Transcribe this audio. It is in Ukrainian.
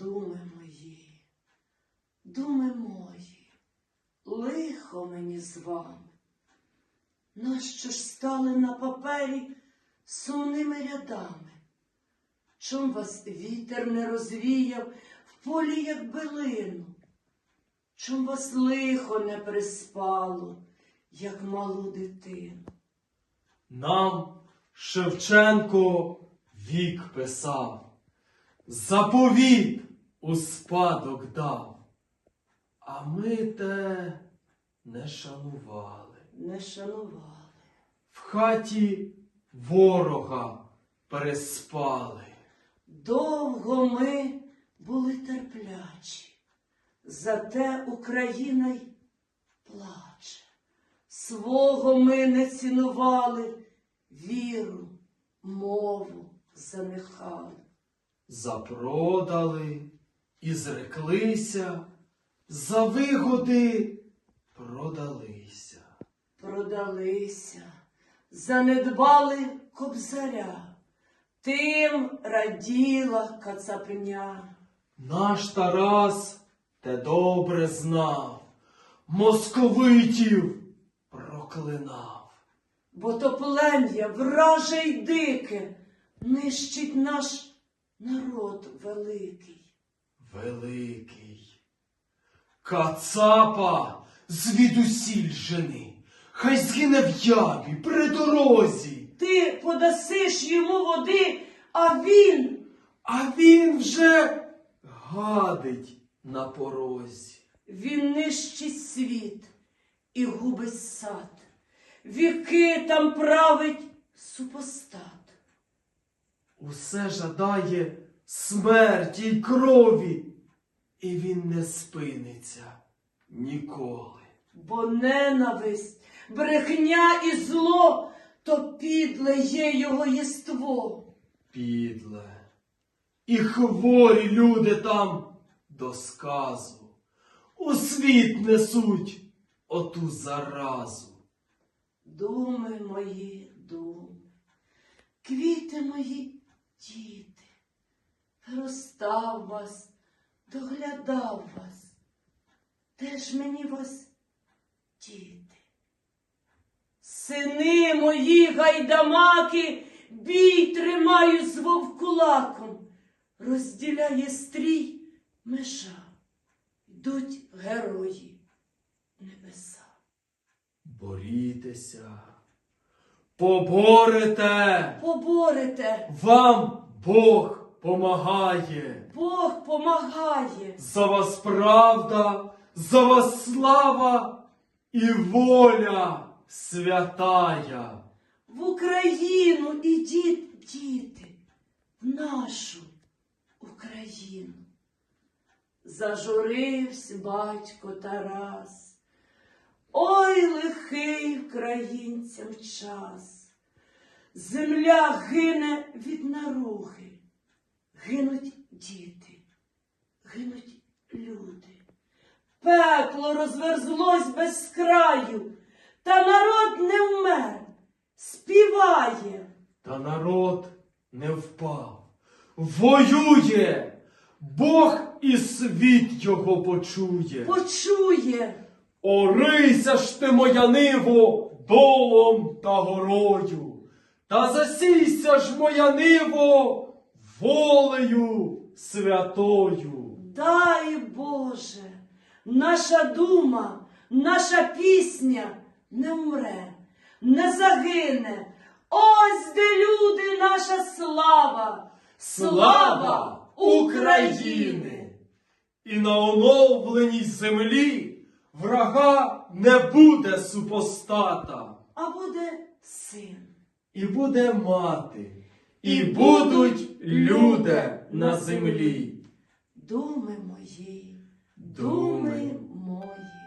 думи мої, думи мої, лихо мені з вами. Нащо ж стали на папері сумними рядами? Чом вас вітер не розвіяв в полі, як билину? Чом вас лихо не приспало, як малу дитину? Нам Шевченко вік писав, заповіт у спадок дав, а ми те не шанували. Не шанували. В хаті ворога переспали. Довго ми були терплячі, зате Україна й плаче. Свого ми не цінували, віру, мову занехали. Запродали і зреклися, за вигоди продалися. Продалися, занедбали кобзаря, тим раділа кацапня. Наш Тарас те добре знав, московитів проклинав. Бо то плем'я враже й дике нищить наш народ великий. Великий. Кацапа звідусіль жени, хай згине в ябі при дорозі, Ти подасиш йому води, а він а він вже гадить на порозі. він нищить світ і губить сад. Віки там править супостат. Усе жадає смерті й крові, і він не спиниться ніколи. Бо ненависть, брехня і зло то підле є його єство. Підле. І хворі люди там до сказу. У світ несуть оту заразу. Думи мої, думи, квіти мої, діти, ростав вас, доглядав вас, де ж мені вас діти? Сини мої гайдамаки, бій тримаю з вовкулаком, розділяє стрій межа, йдуть герої небеса. Борітеся, поборете, Поборете, вам Бог помагає. Бог помагає. За вас правда, за вас слава і воля святая. В Україну ідіть, діти, в нашу Україну. Зажурився батько Тарас. Ой, лихий українцям час. Земля гине від наруги, гинуть діти, гинуть люди. Пекло розверзлось без краю, та народ не вмер, співає. Та народ не впав, воює, Бог і світ його почує. почує, Орися ж ти, моя ниво, долом та горою, та засійся ж, моя ниво, волею святою. дай Боже, наша дума, наша пісня не вмре, не загине. Ось де люди, наша слава, Слава України! І на оновленій землі врага не буде супостата. а буде син. І буде мати, і будуть люде на землі. Думи мої, думи мої.